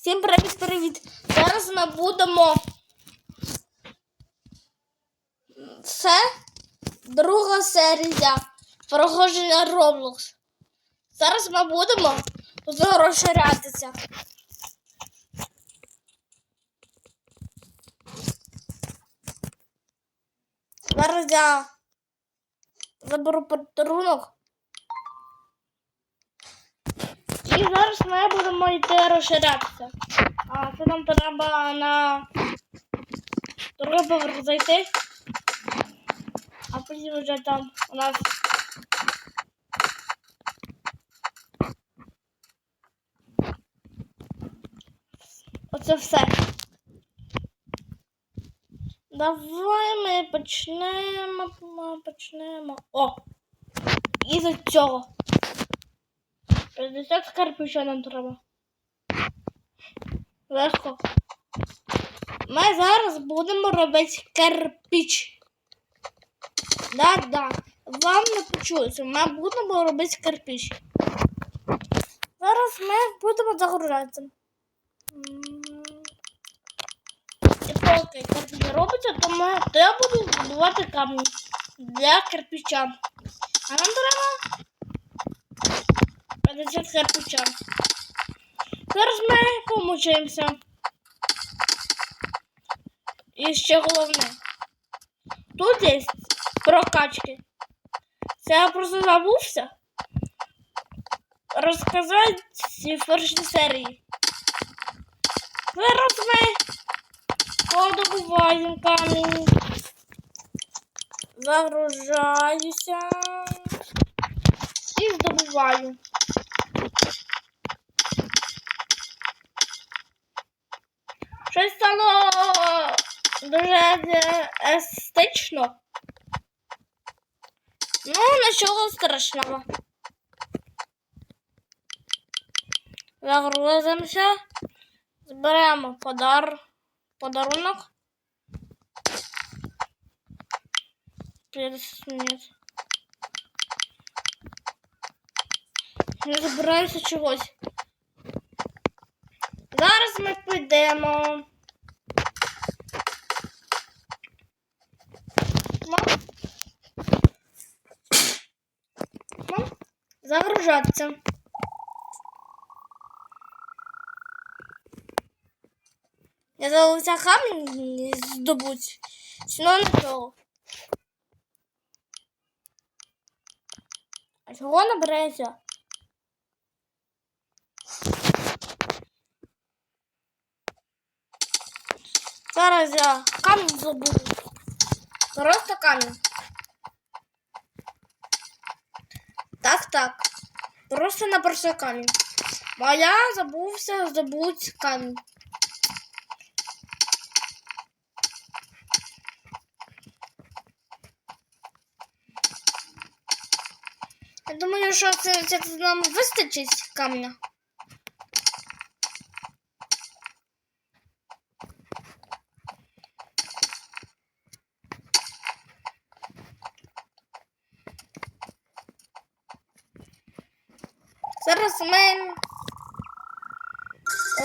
Всім привіт-привіт! Зараз ми будемо. Це друга серія проходження Roblox. Зараз ми будемо розширятися. Зараз я заберу подарунок. І зараз ми будемо йти розширятися. А це нам треба на другий зайти. А потім вже там у нас. Оце все. Давай ми почнемо. Почнемо. О! І з цього. 50 скарпів нам треба. Легко. Ми зараз будемо робити кирпич. Да-да. Вам не почулося. Ми будемо робити кирпич. Зараз ми будемо загружатися. М. І поки кирпич робиться, то, ми, то я буду збивати камні для кирпича. А нам треба 50 кирпича. Зараз ми помучаємося. І ще головне. Тут є прокачки. Це я просто забувся розказати в першій серії. Зараз ми подобуваємо камінь. Загружаюся і здобуваю. Щось стало дуже естетично. Ну, нічого страшного. Загрузимося, зберемо подар... подарунок. Нет. Не забираюся чогось. Зараз ми підемо. Загружатися. Я забувся камінь здобуть. Сіно не того. А чого не береться? Зараз я камінь забуду. Просто камінь. Так, так. Просто на просто камінь. А я забувся забудь камінь. Я думаю, що це, це нам вистачить камня. Зараз ми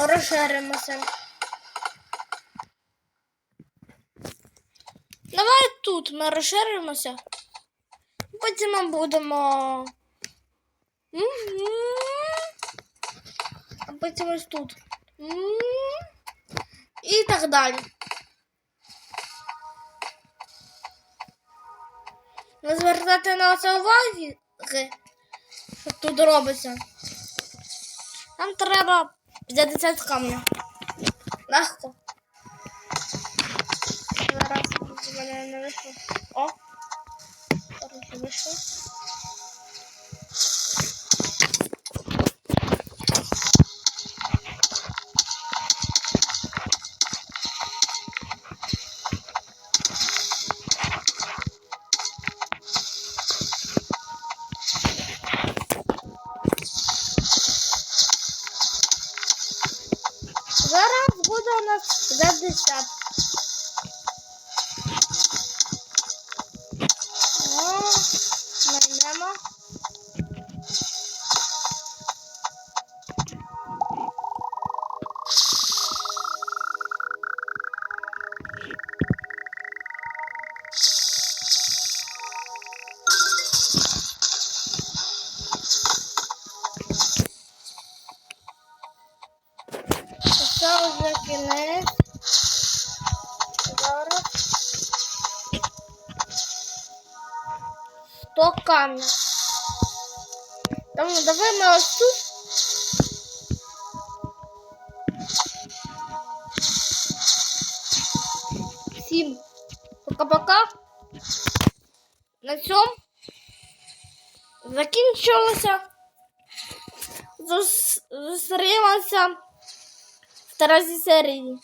розширимося. Давай тут ми розширимося. Потім ми будемо. А потім ось тут. І так далі. Не звертати на це уваги, тут робиться. Нам треба 50 камня. Легко. Зараз мене не вийшло. О! Зараз вийшло. задышав. Наймемо. Це вже кінець. Зараз. 100 камня. Тому давай ми ось тут. Всім пока-пока. На цьому закінчилося. Зус- Trás de.